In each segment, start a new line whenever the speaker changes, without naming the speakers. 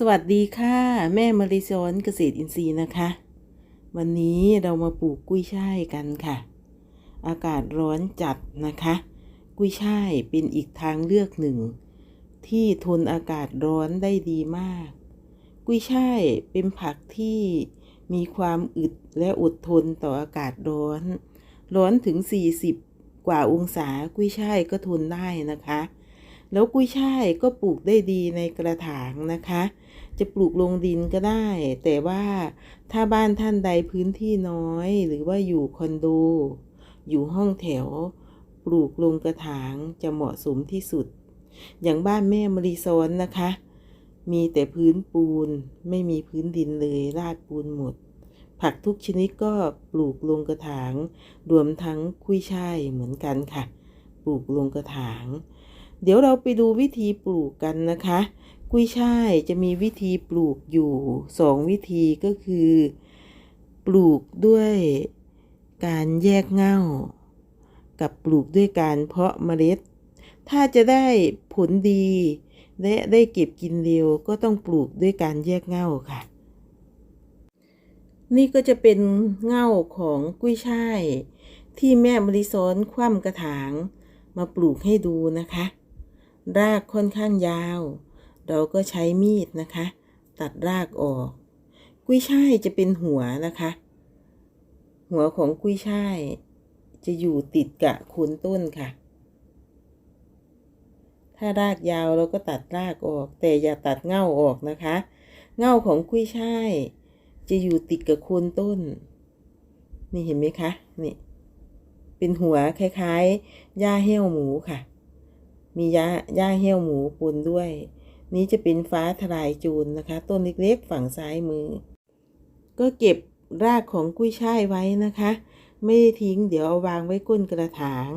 สวัสดีค่ะ แม่มาริซอนเกษตรอินทรีย์นะคะ วันนี้เรามาปลูกกุ้ยช่ายกันค่ะ อากาศร้อนจัดนะคะ กุ้ยช่ายเป็นอีกทางเลือกหนึ่ง ที่ทนอากาศร้อนได้ดีมาก กุ้ยช่ายเป็นผักที่มีความอึดและอดทนต่ออากาศร้อน ร้อนถึง 40 กว่าองศากุ้ยช่ายก็ทนได้นะคะ แล้วกุ้ยช่ายก็ปลูกได้ดีในกระถางนะคะ จะปลูกลงดินก็ได้ แต่ว่าถ้าบ้านท่านใดพื้นที่น้อย หรือว่าอยู่คอนโด อยู่ห้องแถว ปลูกลงกระถางจะเหมาะสมที่สุด อย่างบ้านแม่มรีซอนนะคะ มีแต่พื้นปูนไม่มีพื้นดินเลยราดปูนหมด ผักทุกชนิดก็ปลูกลงกระถาง รวมทั้งกุ้ยช่ายเหมือนกันค่ะ ปลูกลงกระถาง เดี๋ยวเราไปดูวิธีปลูกกันนะคะ กุ้ยช่ายจะมีวิธีปลูกอยู่สองวิธีก็คือ ปลูกด้วยการแยกเง่า กับปลูกด้วยการเพาะเมล็ด ถ้าจะได้ผลดี และได้เก็บกินเร็วก็ต้องปลูกด้วยการแยกเง่าค่ะ นี่ก็จะเป็นเง่าของกุ้ยช่าย ที่แม่บริซอนคว่ำกระถาง มาปลูกให้ดูนะคะ รากค่อนข้างยาว เราก็ใช้มีดนะคะ ตัดรากออก กุ้ยช่ายจะเป็นหัวนะคะ หัวของกุ้ยช่ายจะอยู่ติดกับโคนต้นค่ะ ถ้ารากยาวเราก็ตัดรากออก แต่อย่าตัดเง่าออกนะคะ เง่าของกุ้ยช่ายจะอยู่ติดกับโคนต้น นี่เห็นไหมคะนี่เป็นหัวคล้ายๆหญ้าเหี้ยวหมูค่ะ มีหญ้าหญ้าเหี้ยวหมูปนด้วย นี้จะเป็นฟ้าทลายจรนะคะ ต้นเล็กๆ ฝั่งซ้ายมือ ก็เก็บรากของกุ้ยช่ายไว้นะคะ ไม่ได้ทิ้งเดี๋ยวเอาวางไว้ก้นกระถาง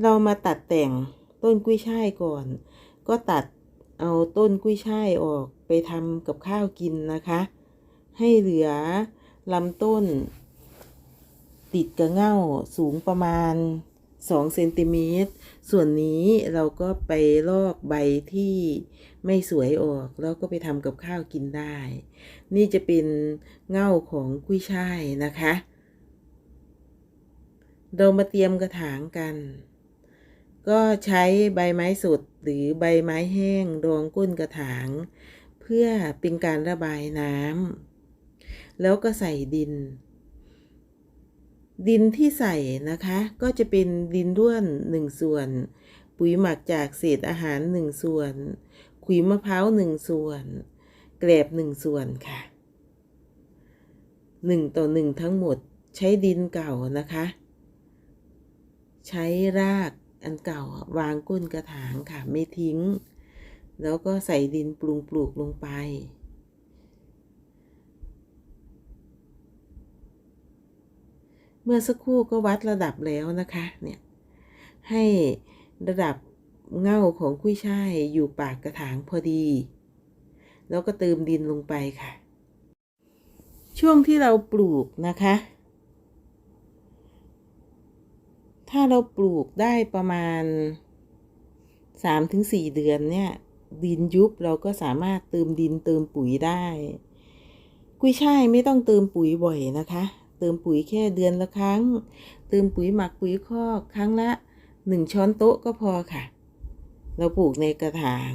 เรามาตัดแต่งต้นกุ้ยช่ายก่อน ก็ตัดเอาต้นกุ้ยช่ายออกไปทำกับข้าวกินนะคะ ให้เหลือลำต้น ติดกับเง่าสูงประมาณ 2เซนติเมตรส่วนนี้เราก็ไปลอกใบที่ไม่สวยออก แล้วก็ไปทำกับข้าวกินได้ นี่จะเป็นเง่าของกุ้ยช่ายนะคะ เรามาเตรียมกระถางกัน ก็ใช้ใบไม้สดหรือใบไม้แห้งรองก้นกระถาง เพื่อเป็นการระบายน้ำแล้วก็ใส่ดิน ดินที่ใส่นะคะ ก็จะเป็นดินร่วนหนึ่งส่วน ปุ๋ยหมักจากเศษอาหารหนึ่งส่วน ขุยมะพร้าวหนึ่งส่วน แกลบหนึ่งส่วนค่ะหนึ่งต่อหนึ่งทั้งหมดใช้ดินเก่านะคะ ใช้รากอันเก่าวางก้นกระถางค่ะ ไม่ทิ้ง แล้วก็ใส่ดินปรุงปลูกลงไป เมื่อสักครู่ก็วัดระดับแล้วนะคะเนี่ยให้ระดับเง่าของกุ้ยช่ายอยู่ปากกระถางพอดี แล้วก็เติมดินลงไปค่ะ ช่วงที่เราปลูกนะคะ ถ้าเราปลูกได้ประมาณ 3-4 เดือนเนี่ยดินยุบเราก็สามารถเติมดินเติมปุ๋ยได้ กุ้ยช่ายไม่ต้องเติมปุ๋ยบ่อยนะคะ เติมปุ๋ยแค่เดือนละครั้ง เติมปุ๋ยหมักปุ๋ยคอกครั้งละหนึ่งช้อนโต๊ะก็พอค่ะ เราปลูกในกระถาง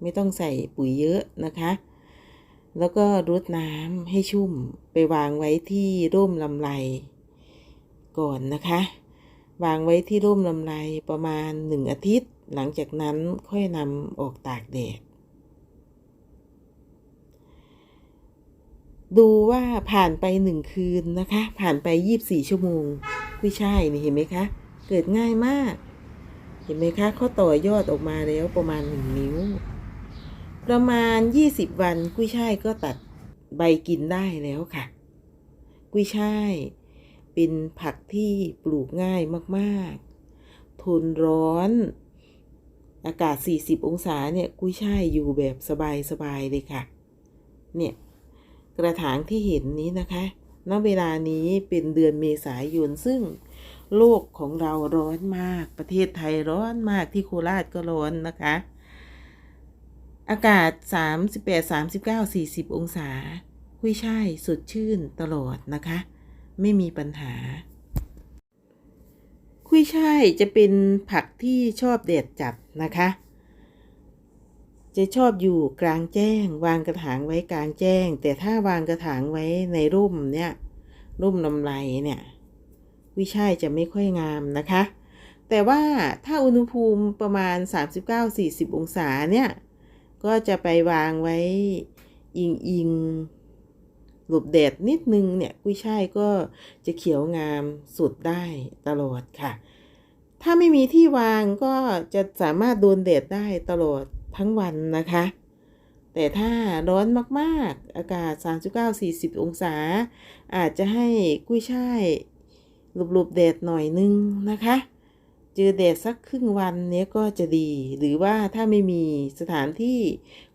ไม่ต้องใส่ปุ๋ยเยอะนะคะ แล้วก็รดน้ำให้ชุ่มไปวางไว้ที่ร่มลำไรก่อนนะคะ วางไว้ที่ร่มลำไรประมาณหนึ่งอาทิตย์ หลังจากนั้นค่อยนำออกตากแดด ดูว่าผ่านไปหนึ่งคืนนะคะ ผ่านไปยี่บสี่ชั่วโมงกุ้ยช่ายนี่เห็นไหมคะ เกิดง่ายมาก เห็นไหมคะเขาต่อยอดออกมาแล้วประมาณหนึ่งนิ้ว ประมาณยี่สิบวันกุ้ยช่ายก็ตัดใบกินได้แล้วค่ะ กุ้ยช่ายเป็นผักที่ปลูกง่ายมากๆ ทนร้อน อากาศ 40 องศาเนี่ย กุ้ยช่ายอยู่แบบสบายๆเลยค่ะ เนี่ย กระถางที่เห็นนี้นะคะณเวลานี้เป็นเดือนเมษายนซึ่งโลกของเราร้อนมาก ประเทศไทยร้อนมากที่โคราชก็ร้อนนะคะ อากาศ 38 39 40 องศากุ้ยช่ายสดชื่นตลอดนะคะ ไม่มีปัญหากุ้ยช่ายจะเป็นผักที่ชอบแดดจัดนะคะ จะชอบอยู่กลางแจ้ง วางกระถางไว้กลางแจ้ง แต่ถ้าวางกระถางไว้ในร่มเนี่ยร่มลำไรเนี่ยกุ้ยช่ายจะไม่ค่อยงามนะคะ แต่ว่าถ้าอุณหภูมิประมาณ 39-40 องศาเนี่ย ก็จะไปวางไว้อิงอิงหลบแดดนิดนึงเนี่ยกุ้ยช่ายก็จะเขียวงามสุดได้ตลอดค่ะ ถ้าไม่มีที่วางก็จะสามารถโดนแดดได้ตลอด ทั้งวันนะคะ แต่ถ้าร้อนมากๆ อากาศ 39-40 องศา อาจจะให้กุ้ยช่ายหลบๆแดดหน่อยนึงนะคะเจอแดดสักครึ่งวันเนี้ยก็จะดี หรือว่าถ้าไม่มีสถานที่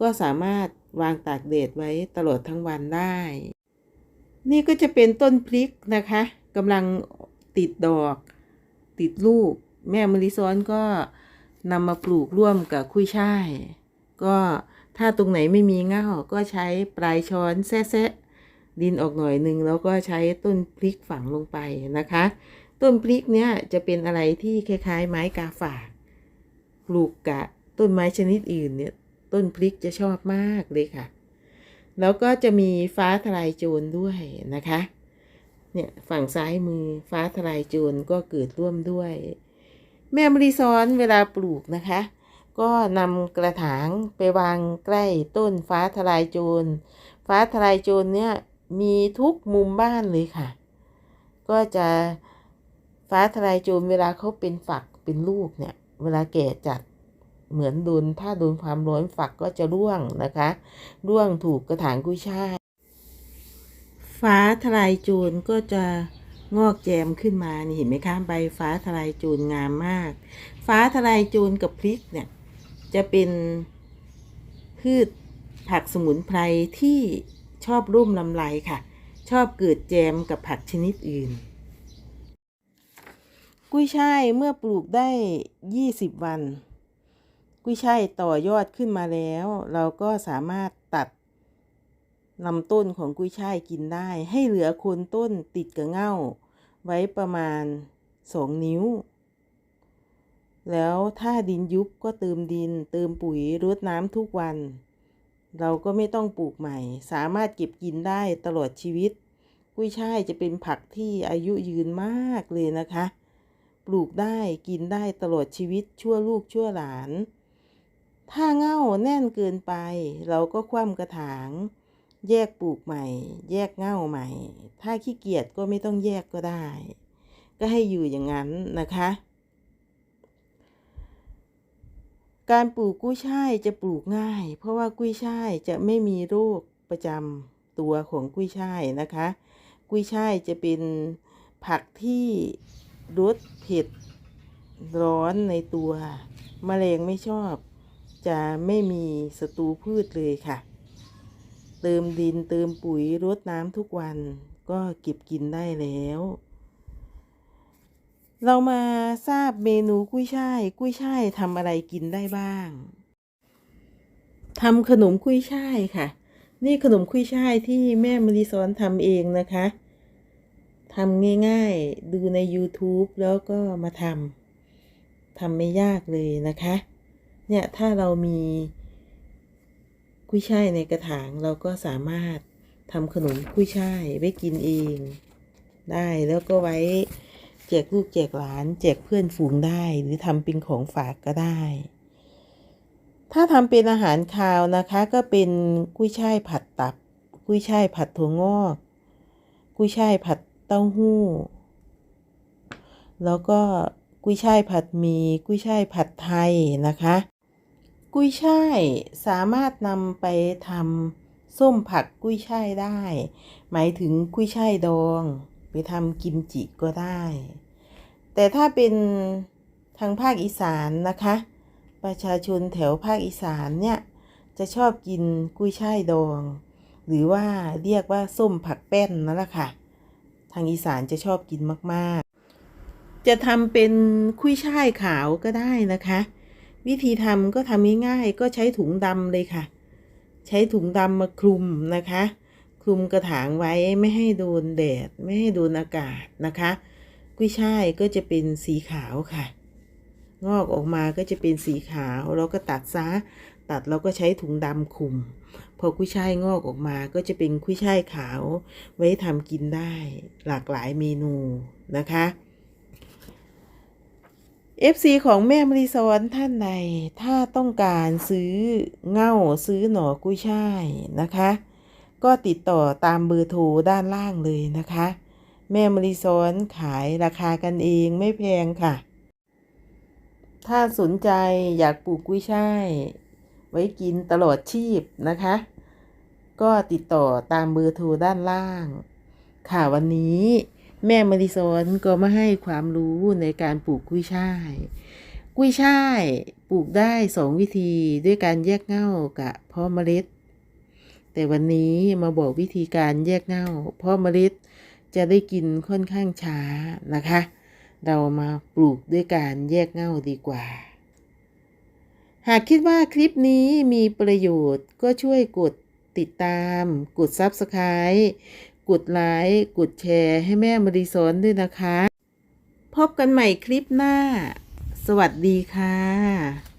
ก็สามารถวางตากแดดไว้ตลอดทั้งวันได้ นี่ก็จะเป็นต้นพริกนะคะกำลังติดดอก ติดลูก แม่มะลิซ้อนก็ นำมาปลูกร่วมกับคุยช่าย ก็ถ้าตรงไหนไม่มีเง่าก็ใช้ปลายช้อนแซะดินออกหน่อยหนึ่งแล้วก็ใช้ต้นพริกฝังลงไปนะคะ ต้นพริกเนี่ยจะเป็นอะไรที่คล้ายๆ ไม้กาฝากปลูกกะต้นไม้ชนิดอื่นเนี่ยต้นพริกจะชอบมากเลยค่ะ แล้วก็จะมีฟ้าทลายโจรด้วยนะคะ เนี่ยฝั่งซ้ายมือฟ้าทลายโจรก็เกิดร่วมด้วย แม่มรีซ้อนเวลาปลูกนะคะ ก็นำกระถางไปวางใกล้ต้นฟ้าทลายโจร ฟ้าทลายโจรเนี่ยมีทุกมุมบ้านเลยค่ะ ก็จะฟ้าทลายโจรเวลาเขาเป็นฝักเป็นลูกเนี่ย เวลาแก่จัดเหมือนโดนถ้าโดนความร้อนฝักก็จะร่วงนะคะ ร่วงถูกกระถางกุ้ยช่าย ฟ้าทลายโจรก็จะ งอกแจมขึ้นมานี่เห็นไหมคะใบฟ้าทลายโจรงามมาก ฟ้าทลายโจรกับพริกเนี่ยจะเป็นพืชผักสมุนไพรที่ชอบร่วมลำไรค่ะ ชอบเกิดแจมกับผักชนิดอื่น กุ้ยช่ายเมื่อปลูกได้ 20 วัน กุ้ยช่ายต่อยอดขึ้นมาแล้ว เราก็สามารถตัดลำต้นของกุ้ยช่ายกินได้ ให้เหลือโคนต้นติดกับเง่า ไว้ประมาณ2นิ้ว แล้วถ้าดินยุบก็เติมดิน เติมปุ๋ยรดน้ำทุกวัน เราก็ไม่ต้องปลูกใหม่ สามารถเก็บกินได้ตลอดชีวิต กุ้ยช่ายจะเป็นผักที่อายุยืนมากเลยนะคะ ปลูกได้กินได้ตลอดชีวิตชั่วลูกชั่วหลาน ถ้าเง่าแน่นเกินไป เราก็คว่ำกระถาง แยกปลูกใหม่ แยกเง่าใหม่ ถ้าขี้เกียจก็ไม่ต้องแยกก็ได้ ก็ให้อยู่อย่างนั้นนะคะ การปลูกกุ้ยช่ายจะปลูกง่าย เพราะว่ากุ้ยช่ายจะไม่มีโรคประจำตัวของกุ้ยช่ายนะคะ กุ้ยช่ายจะเป็นผักที่รสเผ็ดร้อนในตัวแมลงไม่ชอบ จะไม่มีศัตรูพืชเลยค่ะ เติมดินเติมปุ๋ยรดน้ำทุกวัน ก็เก็บกินได้แล้ว เรามาทราบเมนูกุ้ยช่าย กุ้ยช่ายทำอะไรกินได้บ้างทำขนมกุ้ยช่ายค่ะ นี่ขนมกุ้ยช่ายที่แม่มรีสอนทำเองนะคะทำง่ายๆ ดูใน YouTube แล้วก็มาทำทำไม่ยากเลยนะคะ เนี่ย ถ้าเรามี กุ้ยช่ายในกระถางเราก็สามารถทำขนมกุ้ยช่ายไว้กินเองได้แล้วก็ไว้แจกลูกแจกหลาน แจกเพื่อนฝูงได้ หรือทำเป็นของฝากก็ได้ ถ้าทำเป็นอาหารคาวนะคะ ก็เป็นกุ้ยช่ายผัดตับ กุ้ยช่ายผัดถั่วงอก กุ้ยช่ายผัดเต้าหู้ แล้วก็กุ้ยช่ายผัดมี กุ้ยช่ายผัดไทยนะคะ กุ้ยช่ายสามารถนำไปทำส้มผักกุ้ยช่ายได้ หมายถึงกุ้ยช่ายดอง ไปทำกิมจิก็ได้ แต่ถ้าเป็นทางภาคอีสานนะคะ ประชาชนแถวภาคอีสานเนี่ย จะชอบกินกุ้ยช่ายดอง หรือว่าเรียกว่าส้มผักแป้นนั่นแหละค่ะ ทางอีสานจะชอบกินมากๆ จะทำเป็นกุ้ยช่ายขาวก็ได้นะคะ วิธีทำก็ทำง่ายๆก็ใช้ถุงดำเลยค่ะ ใช้ถุงดำมาคลุมนะคะ คลุมกระถางไว้ไม่ให้โดนแดด ไม่ให้โดนอากาศนะคะ กุ้ยช่ายก็จะเป็นสีขาวค่ะ งอกออกมาก็จะเป็นสีขาวเราก็ตัดซะตัดเราก็ใช้ถุงดำคลุม พอกุ้ยช่ายงอกออกมาก็จะเป็นกุ้ยช่ายขาว ไว้ทำกินได้หลากหลายเมนูนะคะ FC ของแม่มริซอนท่านใดถ้าต้องการซื้อเง่าซื้อหน่อกุ้ยช่ายนะคะ ก็ติดต่อตามเบอร์โทรด้านล่างเลยนะคะ แม่มริซอนขายราคากันเองไม่แพงค่ะ ถ้าสนใจอยากปลูกกุ้ยช่ายไว้กินตลอดชีพนะคะ ก็ติดต่อตามเบอร์โทรด้านล่าง ค่ะวันนี้ แม่มาริซอนก็มาให้ความรู้ในการปลูกกุ้ยช่าย กุ้ยช่ายปลูกได้สองวิธีด้วยการแยกเง่ากับเพาะเมล็ด แต่วันนี้มาบอกวิธีการแยกเง่าเพาะเมล็ดจะได้กินค่อนข้างช้านะคะ เรามาปลูกด้วยการแยกเง่าดีกว่า หากคิดว่าคลิปนี้มีประโยชน์ก็ช่วยกดติดตาม กด Subscribe กดไลค์กดแชร์ให้แม่มารีสอนด้วยนะคะ พบกันใหม่คลิปหน้า สวัสดีค่ะ